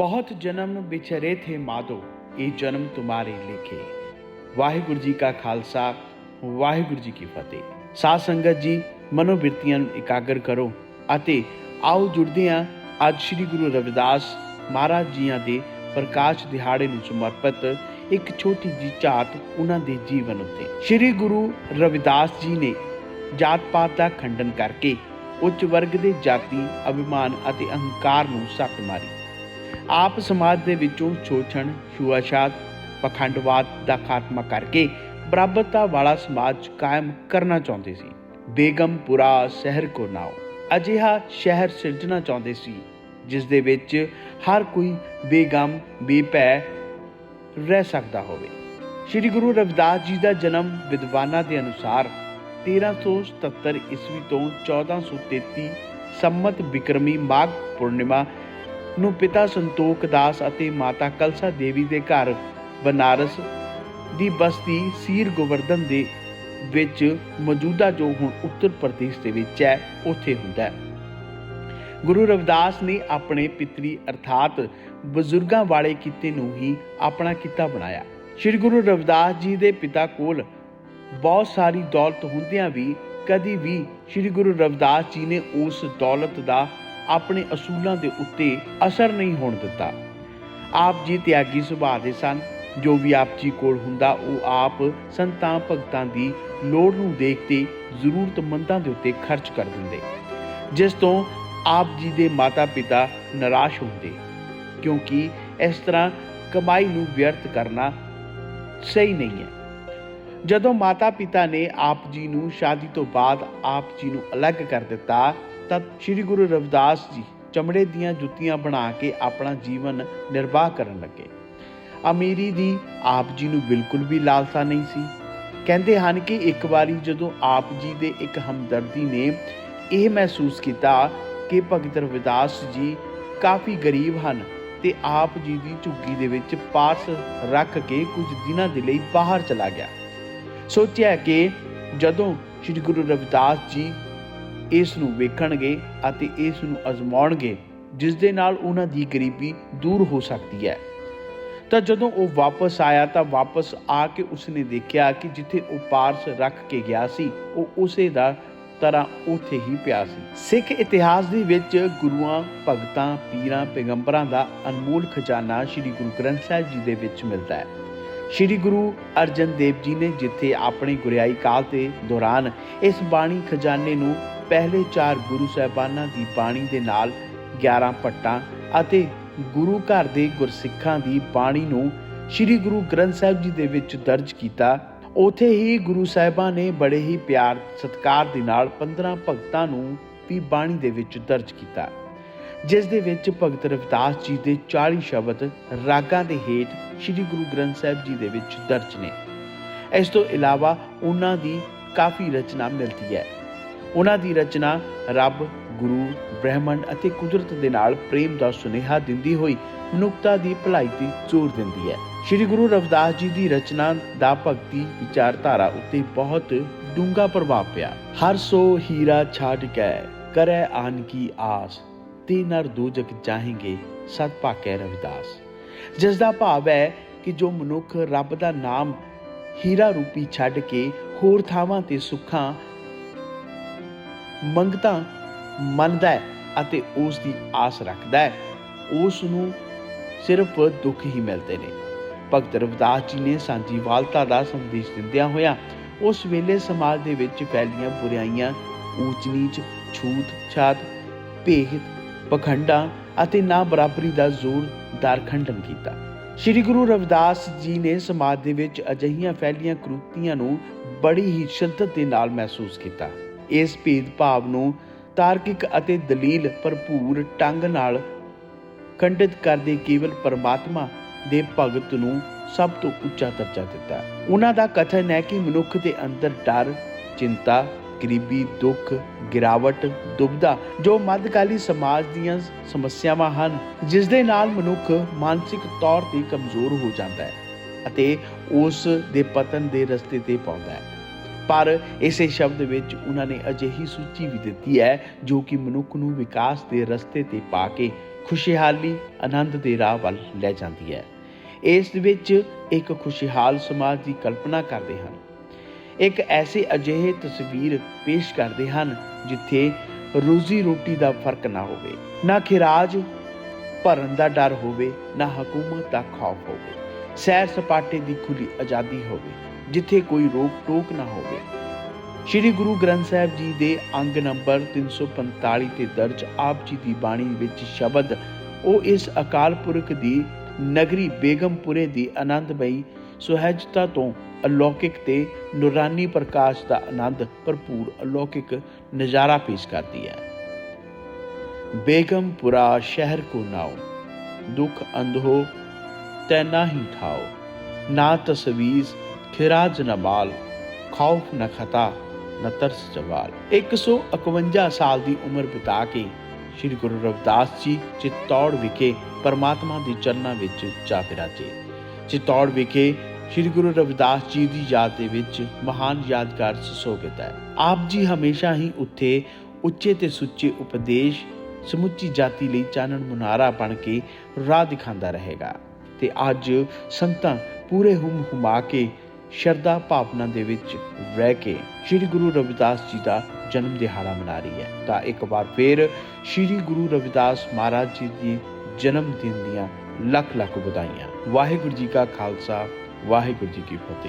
ਬਹੁਤ ਜਨਮ ਵਿਛਰੇ ਥੇ ਮਾਦੋ, ਇਹ ਜਨਮ ਤੁਮਾਰੇ ਲਿਖੇ। ਵਾਹਿਗੁਰੂ ਜੀ ਕਾ ਖਾਲਸਾ, ਵਾਹਿਗੁਰੂ ਜੀ ਕੀ ਫਤਿਹ। ਸਾਧ ਸੰਗਤ ਜੀ, ਮਨੋਬਿਰਤੀਆਂ ਨੂੰ ਇਕਾਗਰ ਕਰੋ ਅਤੇ ਆਓ ਜੁੜਦੇ ਹਾਂ ਅੱਜ ਸ੍ਰੀ ਗੁਰੂ ਰਵਿਦਾਸ ਮਹਾਰਾਜ ਜੀਆਂ ਦੇ ਪ੍ਰਕਾਸ਼ ਦਿਹਾੜੇ ਨੂੰ ਸਮਰਪਿਤ ਇੱਕ ਛੋਟੀ ਜੀ ਝਾਤ ਉਹਨਾਂ ਦੇ ਜੀਵਨ ਉੱਤੇ। ਸ੍ਰੀ ਗੁਰੂ ਰਵਿਦਾਸ ਜੀ ਨੇ ਜਾਤ ਪਾਤ ਦਾ ਖੰਡਨ ਕਰਕੇ ਉੱਚ ਵਰਗ ਦੇ ਜਾਤੀ, ਅਭਿਮਾਨ ਅਤੇ ਅਹੰਕਾਰ ਨੂੰ ਸੱਟ ਮਾਰੀ। ਆਪ ਸਮਾਜ ਦੇ ਵਿੱਚੋਂ ਸ਼ੋਸ਼ਣ ਛੂਆਛਾਤ, ਪਖੰਡਵਾਦ ਦਾ ਖਾਤਮਾ ਕਰਕੇ ਬਰਾਬਰਤਾ ਵਾਲਾ ਸਮਾਜ ਕਾਇਮ ਕਰਨਾ ਚਾਹੁੰਦੇ ਸੀ। ਬੇਗਮਪੁਰਾ ਸ਼ਹਿਰ ਕੋ ਨਾਓ। ਅਜਿਹਾ ਸ਼ਹਿਰ ਸਿਰਜਣਾ ਚਾਹੁੰਦੇ ਸੀ, ਜਿਸ ਦੇ ਵਿੱਚ ਹਰ ਕੋਈ ਬੇਗਮ ਬੇਪੈ ਰਹਿ ਸਕਦਾ ਹੋਵੇ। ਸ੍ਰੀ ਗੁਰੂ ਰਵਿਦਾਸ ਜੀ ਦਾ ਜਨਮ ਵਿਦਵਾਨਾਂ ਦੇ ਅਨੁਸਾਰ 1377 ਈਸਵੀ ਤੋਂ 1433 ਸੰਮਤ ਬਿਕਰਮੀ ਮਾਘ ਪੂਰਨਿਮਾ ਨੂੰ ਪਿਤਾ ਸੰਤੋਖ ਦਾਸ ਅਤੇ ਮਾਤਾ ਕਲਸਾ ਦੇਵੀ ਦੇ ਘਰ ਬਨਾਰਸ ਦੀ ਬਸਤੀ ਸੀਰ ਗੋਵਰਧਨ ਦੇ ਵਿੱਚ ਮੌਜੂਦਾ ਜੋ ਹੁਣ ਉੱਤਰ ਪ੍ਰਦੇਸ਼ ਦੇ ਵਿੱਚ ਹੈ, ਉੱਥੇ ਹੁੰਦਾ ਹੈ। ਗੁਰੂ ਰਵਿਦਾਸ ਨੇ ਆਪਣੇ ਪਿਤਰੀ ਅਰਥਾਤ ਬਜ਼ੁਰਗਾਂ ਵਾਲੇ ਕਿੱਤੇ ਨੂੰ ਹੀ ਆਪਣਾ ਕਿੱਤਾ ਬਣਾਇਆ। ਸ੍ਰੀ ਗੁਰੂ ਰਵਿਦਾਸ ਜੀ ਦੇ ਪਿਤਾ ਕੋਲ ਬਹੁਤ ਸਾਰੀ ਦੌਲਤ ਹੁੰਦਿਆਂ ਵੀ ਕਦੀ ਵੀ ਸ੍ਰੀ ਗੁਰੂ ਰਵਿਦਾਸ ਜੀ ਨੇ ਉਸ ਦੌਲਤ ਦਾ ਆਪਣੇ ਅਸੂਲਾਂ ਦੇ ਉੱਤੇ ਅਸਰ ਨਹੀਂ ਹੋਣ ਦਿੱਤਾ। ਆਪ ਜੀ ਤਿਆਗੀ ਸੁਭਾਅ ਦੇ ਸਨ। ਜੋ ਵੀ ਆਪ ਜੀ ਕੋਲ ਹੁੰਦਾ, ਉਹ ਆਪ ਸੰਤਾਂ ਭਗਤਾਂ ਦੀ ਲੋੜ ਨੂੰ ਦੇਖਦੇ ਜ਼ਰੂਰਤਮੰਦਾਂ ਦੇ ਉੱਤੇ ਖਰਚ ਕਰ ਦਿੰਦੇ। ਜਿਸ ਤੋਂ ਆਪ ਜੀ ਦੇ ਮਾਤਾ-ਪਿਤਾ ਨਿਰਾਸ਼ ਹੁੰਦੇ। ਕਿਉਂਕਿ ਇਸ ਤਰ੍ਹਾਂ ਕਮਾਈ ਨੂੰ ਵਿਅਰਥ ਕਰਨਾ ਸਹੀ ਨਹੀਂ ਹੈ। ਜਦੋਂ ਮਾਤਾ-ਪਿਤਾ ਨੇ ਆਪ ਜੀ ਨੂੰ ਸ਼ਾਦੀ ਤੋਂ ਬਾਅਦ ਆਪ ਜੀ ਨੂੰ ਅਲੱਗ ਕਰ ਦਿੱਤਾ ਤਦ ਸ੍ਰੀ ਗੁਰੂ ਰਵਿਦਾਸ ਜੀ ਚਮੜੇ ਦੀਆਂ ਜੁੱਤੀਆਂ ਬਣਾ ਕੇ ਆਪਣਾ ਜੀਵਨ ਨਿਰਵਾਹ ਕਰਨ ਲੱਗੇ। ਅਮੀਰੀ ਦੀ ਆਪ ਜੀ ਨੂੰ ਬਿਲਕੁਲ ਵੀ ਲਾਲਸਾ ਨਹੀਂ ਸੀ। ਕਹਿੰਦੇ ਹਨ ਕਿ ਇੱਕ ਵਾਰੀ ਜਦੋਂ ਆਪ ਜੀ ਦੇ ਇੱਕ ਹਮਦਰਦੀ ਨੇ ਇਹ ਮਹਿਸੂਸ ਕੀਤਾ ਕਿ ਭਗਤ ਰਵਿਦਾਸ ਜੀ ਕਾਫੀ ਗਰੀਬ ਹਨ ਤੇ ਆਪ ਜੀ ਦੀ ਝੁੱਗੀ ਦੇ ਵਿੱਚ ਪਾਰਸ ਰੱਖ ਕੇ ਕੁਝ ਦਿਨਾਂ ਦੇ ਲਈ ਬਾਹਰ ਚਲਾ ਗਿਆ। ਸੋਚਿਆ ਕਿ ਜਦੋਂ ਸ੍ਰੀ ਗੁਰੂ ਰਵਿਦਾਸ ਜੀ ਇਸ ਨੂੰ ਵੇਖਣਗੇ ਅਤੇ ਇਸ ਨੂੰ ਅਜ਼ਮਾਉਣਗੇ ਜਿਸ ਦੇ ਨਾਲ ਉਹਨਾਂ ਦੀ ਗਰੀਬੀ ਦੂਰ ਹੋ ਸਕਦੀ ਹੈ। ਤਾਂ ਜਦੋਂ ਉਹ ਵਾਪਸ ਆਇਆ ਤਾਂ ਵਾਪਸ ਆ ਕੇ ਉਸਨੇ ਦੇਖਿਆ ਕਿ ਜਿੱਥੇ ਉਹ ਪਾਰਸ ਰੱਖ ਕੇ ਗਿਆ ਸੀ, ਉਹ ਉਸੇ ਦਾ ਤਰ੍ਹਾਂ ਉੱਥੇ ਹੀ ਪਿਆ ਸੀ। ਸਿੱਖ ਇਤਿਹਾਸ ਦੇ ਵਿੱਚ ਗੁਰੂਆਂ, ਭਗਤਾਂ, ਪੀਰਾਂ, ਪੈਗੰਬਰਾਂ ਦਾ ਅਨਮੋਲ ਖਜ਼ਾਨਾ ਸ੍ਰੀ ਗੁਰੂ ਗ੍ਰੰਥ ਸਾਹਿਬ ਜੀ ਦੇ ਵਿੱਚ ਮਿਲਦਾ ਹੈ। ਸ੍ਰੀ ਗੁਰੂ ਅਰਜਨ ਦੇਵ ਜੀ ਨੇ ਜਿੱਥੇ ਆਪਣੀ ਗੁਰਿਆਈ ਕਾਲ ਦੇ ਦੌਰਾਨ ਇਸ ਬਾਣੀ ਖਜ਼ਾਨੇ ਨੂੰ ਪਹਿਲੇ ਚਾਰ ਗੁਰੂ ਸਾਹਿਬਾਨਾਂ ਦੀ ਬਾਣੀ ਦੇ ਨਾਲ 11 ਪੱਟਾਂ ਅਤੇ ਗੁਰੂ ਘਰ ਦੇ ਗੁਰਸਿੱਖਾਂ ਦੀ ਬਾਣੀ ਨੂੰ ਸ੍ਰੀ ਗੁਰੂ ਗ੍ਰੰਥ ਸਾਹਿਬ ਜੀ ਦੇ ਵਿੱਚ ਦਰਜ ਕੀਤਾ, ਉਥੇ ਹੀ ਗੁਰੂ ਸਾਹਿਬਾਂ ਨੇ ਬੜੇ ਹੀ ਪਿਆਰ ਸਤਿਕਾਰ ਦੇ ਨਾਲ 15 ਭਗਤਾਂ ਨੂੰ ਵੀ ਬਾਣੀ ਦੇ ਵਿੱਚ ਦਰਜ ਕੀਤਾ, ਜਿਸ ਦੇ ਵਿੱਚ ਭਗਤ ਰਵਿਦਾਸ ਜੀ ਦੇ 40 ਸ਼ਬਦ ਰਾਗਾਂ ਦੇ ਹੇਠ ਸ੍ਰੀ ਗੁਰੂ ਗ੍ਰੰਥ ਸਾਹਿਬ ਜੀ ਦੇ ਵਿੱਚ ਦਰਜ ਨੇ। ਇਸ ਤੋਂ ਇਲਾਵਾ ਉਹਨਾਂ ਦੀ ਕਾਫੀ ਰਚਨਾ ਮਿਲਦੀ ਹੈ। ਉਹਨਾਂ ਦੀ ਰਚਨਾ ਰੱਬ, ਗੁਰੂ, ਬ੍ਰਹਮੰਡ ਅਤੇ ਕੁਦਰਤ ਦੇ ਨਾਲ ਪ੍ਰੇਮ ਦਾ ਸੁਨੇਹਾ ਦਿੰਦੀ ਹੋਈ ਮਨੁੱਖਤਾ ਦੀ ਭਲਾਈ ਤੇ ਜ਼ੋਰ ਦਿੰਦੀ ਹੈ। ਸ੍ਰੀ ਗੁਰੂ ਰਵਿਦਾਸ ਜੀ ਦੀ ਰਚਨਾ ਦਾ ਭਗਤੀ ਵਿਚਾਰਧਾਰਾ ਉੱਤੇ ਬਹੁਤ ਡੂੰਘਾ ਪ੍ਰਭਾਵ ਪਿਆ। ਹਰ ਸੋ ਹੀਰਾ ਛਾੜ ਕੇ, ਕਰੈ ਆਨ ਕੀ ਆਸ, ਤੇ ਨਰ ਦੋਜਕ ਚਾਹੇਂਗੇ ਸਤ ਭਾਕੈ ਰਵਿਦਾਸ। ਜਿਸ ਦਾ ਭਾਵ ਹੈ ਕਿ ਜੋ ਮਨੁੱਖ ਰੱਬ ਦਾ ਨਾਮ ਹੀਰਾ ਰੂਪੀ ਛੱਡ ਕੇ ਹੋਰ ਥਾਵਾਂ ਤੇ ਸੁੱਖਾਂ ਮੰਗਤਾ ਮੰਨਦਾ ਹੈ ਅਤੇ ਉਸ ਦੀ ਆਸ ਰੱਖਦਾ ਹੈ। ਉਸ ਨੂੰ ਸਿਰਫ ਦੁੱਖ ਹੀ ਮਿਲਦੇ ਨੇ। ਭਗਤ ਰਵਿਦਾਸ ਜੀ ਨੇ ਸਾਂਝੀਵਾਲਤਾ ਦਾ ਸੰਦੇਸ਼ ਦਿੰਦਿਆਂ ਹੋਇਆ ਉਸ ਵੇਲੇ ਸਮਾਜ ਦੇ ਵਿੱਚ ਫੈਲੀਆਂ ਬੁਰਾਈਆਂ, ਊਚ ਨੀਚ, ਛੂਤ ਛਾਤ ਭੇਦ ਪਖੰਡਾਂ ਅਤੇ ਨਾ ਬਰਾਬਰੀ ਦਾ ਜ਼ੋਰਦਾਰ ਖੰਡਨ ਕੀਤਾ। ਸ੍ਰੀ ਗੁਰੂ ਰਵਿਦਾਸ ਜੀ ਨੇ ਸਮਾਜ ਦੇ ਵਿੱਚ ਅਜਿਹੀਆਂ ਫੈਲੀਆਂ ਕਰੂਤੀਆਂ ਨੂੰ ਬੜੀ ਹੀ ਸ਼ਿੱਦਤ ਦੇ ਨਾਲ ਮਹਿਸੂਸ ਕੀਤਾ। ਇਸ ਭੇਦਭਾਵ ਨੂੰ ਤਾਰਕਿਕ ਅਤੇ ਦਲੀਲ ਭਰਪੂਰ ਢੰਗ ਨਾਲ ਖੰਡਿਤ ਕਰਦੇ ਕੇਵਲ ਪਰਮਾਤਮਾ ਦੇ ਭਗਤ ਨੂੰ ਸਭ ਤੋਂ ਉੱਚਾ ਦਰਜਾ ਦਿੱਤਾ। ਉਹਨਾਂ ਦਾ ਕਥਨ ਹੈ ਕਿ ਮਨੁੱਖ ਦੇ ਅੰਦਰ ਡਰ, ਚਿੰਤਾ, ਗਰੀਬੀ, ਦੁੱਖ, ਗਿਰਾਵਟ ਦੁਬਦਾ ਜੋ ਮੱਧਕਾਲੀ ਸਮਾਜ ਦੀਆਂ ਸਮੱਸਿਆਵਾਂ ਹਨ, ਜਿਸ ਦੇ ਨਾਲ ਮਨੁੱਖ ਮਾਨਸਿਕ ਤੌਰ ਤੇ ਕਮਜ਼ੋਰ ਹੋ ਜਾਂਦਾ ਹੈ ਅਤੇ ਉਸ ਦੇ ਪਤਨ ਦੇ ਰਸਤੇ ਤੇ ਪਾਉਂਦਾ ਹੈ। ਪਰ ਇਸੇ ਸ਼ਬਦ ਵਿੱਚ ਉਹਨਾਂ ਨੇ ਅਜਿਹੀ ਸੂਚੀ ਵੀ ਦਿੱਤੀ ਹੈ, ਜੋ ਕਿ ਮਨੁੱਖ ਨੂੰ ਵਿਕਾਸ ਦੇ ਰਸਤੇ ਤੇ ਪਾ ਕੇ ਖੁਸ਼ਹਾਲੀ, ਆਨੰਦ ਦੇ ਰਾਹ ਵੱਲ ਲੈ ਜਾਂਦੀ ਹੈ। ਇਸ ਵਿੱਚ ਇੱਕ ਖੁਸ਼ਹਾਲ ਸਮਾਜ ਦੀ ਕਲਪਨਾ ਕਰਦੇ ਹਨ। ਇੱਕ ਐਸੇ ਅਜਿਹੇ ਤਸਵੀਰ ਪੇਸ਼ ਕਰਦੇ ਹਨ, ਜਿੱਥੇ ਰੋਜ਼ੀ ਰੋਟੀ ਦਾ ਫ਼ਰਕ ਨਾ ਹੋਵੇ, ਨਾ ਖਿਰਾਜ ਭਰਨ ਦਾ ਡਰ ਹੋਵੇ, ਨਾ ਹਕੂਮਤ ਦਾ ਖੌਫ ਹੋਵੇ ਸੈਰ ਸਪਾਟੇ ਦੀ ਖੁੱਲੀ ਆਜ਼ਾਦੀ ਹੋਵੇ। ਜਿੱਥੇ ਕੋਈ ਰੋਕ ਟੋਕ ਨਾ ਹੋਵੇ। ਸ੍ਰੀ ਗੁਰੂ ਗ੍ਰੰਥ ਸਾਹਿਬ ਜੀ ਦੇ ਅੰਗ ਨੰਬਰ 345 ਤੇ ਦਰਜ ਆਪ ਜੀ ਦੀ ਬਾਣੀ ਵਿੱਚ ਸ਼ਬਦ, ਉਹ ਇਸ ਅਕਾਲ ਪੁਰਖ ਦੀ ਨਗਰੀ ਬੇਗਮਪੁਰੇ ਦੀ ਆਨੰਦਮਈ ਸੁਹਜਤਾ ਤੋਂ ਅਲੌਕਿਕ ਤੇ ਨੂਰਾਨੀ ਪ੍ਰਕਾਸ਼ ਦਾ ਆਨੰਦ ਭਰਪੂਰ ਅਲੌਕਿਕ ਨਜ਼ਾਰਾ ਪੇਸ਼ ਕਰਦੀ ਹੈ। ਬੇਗਮਪੁਰਾ ਸ਼ਹਿਰ ਕੋ ਨਾਓ, ਦੁੱਖ ਅੰਧੋ ਤੈ ਨਾਹੀ ਠਾਓ, ਨਾ ਤਸਵੀਜ਼ ਖਿਰਾਜ ਨਾ ਮਾਲ, ਖੌਫ ਨਾ ਖਤਾ, ਨਾ ਤਰਸ ਜਵਾਲ। 151 ਸਾਲ ਦੀ ਉਮਰ ਬਿਤਾ ਕੇ ਸ੍ਰੀ ਗੁਰੂ ਰਵਿਦਾਸ ਜੀ ਚਿਤੌੜ ਵਿਖੇ ਪਰਮਾਤਮਾ ਦੀ ਚਰਨਾਂ ਵਿੱਚ ਜਾ ਬਿਰਾਜੇ ਚਿਤੌੜ ਵਿਖੇ ਸ੍ਰੀ ਗੁਰੂ ਰਵਿਦਾਸ ਜੀ ਦੀ ਯਾਦ ਦੇ ਵਿੱਚ ਮਹਾਨ ਯਾਦਗਾਰ ਸੁਸ਼ੋਭਿਤ ਹੈ। ਆਪ ਜੀ ਹਮੇਸ਼ਾ ਹੀ ਉੱਥੇ ਉੱਚੇ ਤੇ ਸੁੱਚੇ ਉਪਦੇਸ਼, ਸਮੁੱਚੀ ਜਾਤੀ ਲਈ ਚਾਨਣ ਮੁਨਾਰਾ ਬਣ ਕੇ ਰਾਹ ਦਿਖਾਉਂਦਾ ਰਹੇਗਾ। ਤੇ ਅੱਜ ਸੰਤਾਂ ਪੂਰੇ ਹੁਮ ਹੁਮਾ ਕੇ ਸ਼ਰਧਾ ਭਾਵਨਾ ਦੇ ਵਿੱਚ ਰਹਿ ਕੇ ਸ੍ਰੀ ਗੁਰੂ ਰਵਿਦਾਸ ਜੀ ਦਾ ਜਨਮ ਦਿਹਾੜਾ ਮਨਾ ਰਹੀ ਹੈ। ਤਾਂ ਇੱਕ ਵਾਰ ਫੇਰ ਸ੍ਰੀ ਗੁਰੂ ਰਵਿਦਾਸ ਮਹਾਰਾਜ ਜੀ ਦੀ ਜਨਮ ਦਿਨ ਦੀਆਂ ਲੱਖ ਲੱਖ ਵਧਾਈਆਂ। ਵਾਹਿਗੁਰੂ ਜੀ ਕਾ ਖਾਲਸਾ, ਵਾਹਿਗੁਰੂ ਜੀ ਕੀ ਫਤਿਹ।